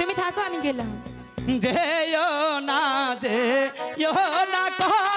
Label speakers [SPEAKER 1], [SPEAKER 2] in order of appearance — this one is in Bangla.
[SPEAKER 1] তুমি থাকো আমি গেলাম।
[SPEAKER 2] যে না যে না
[SPEAKER 1] কহনা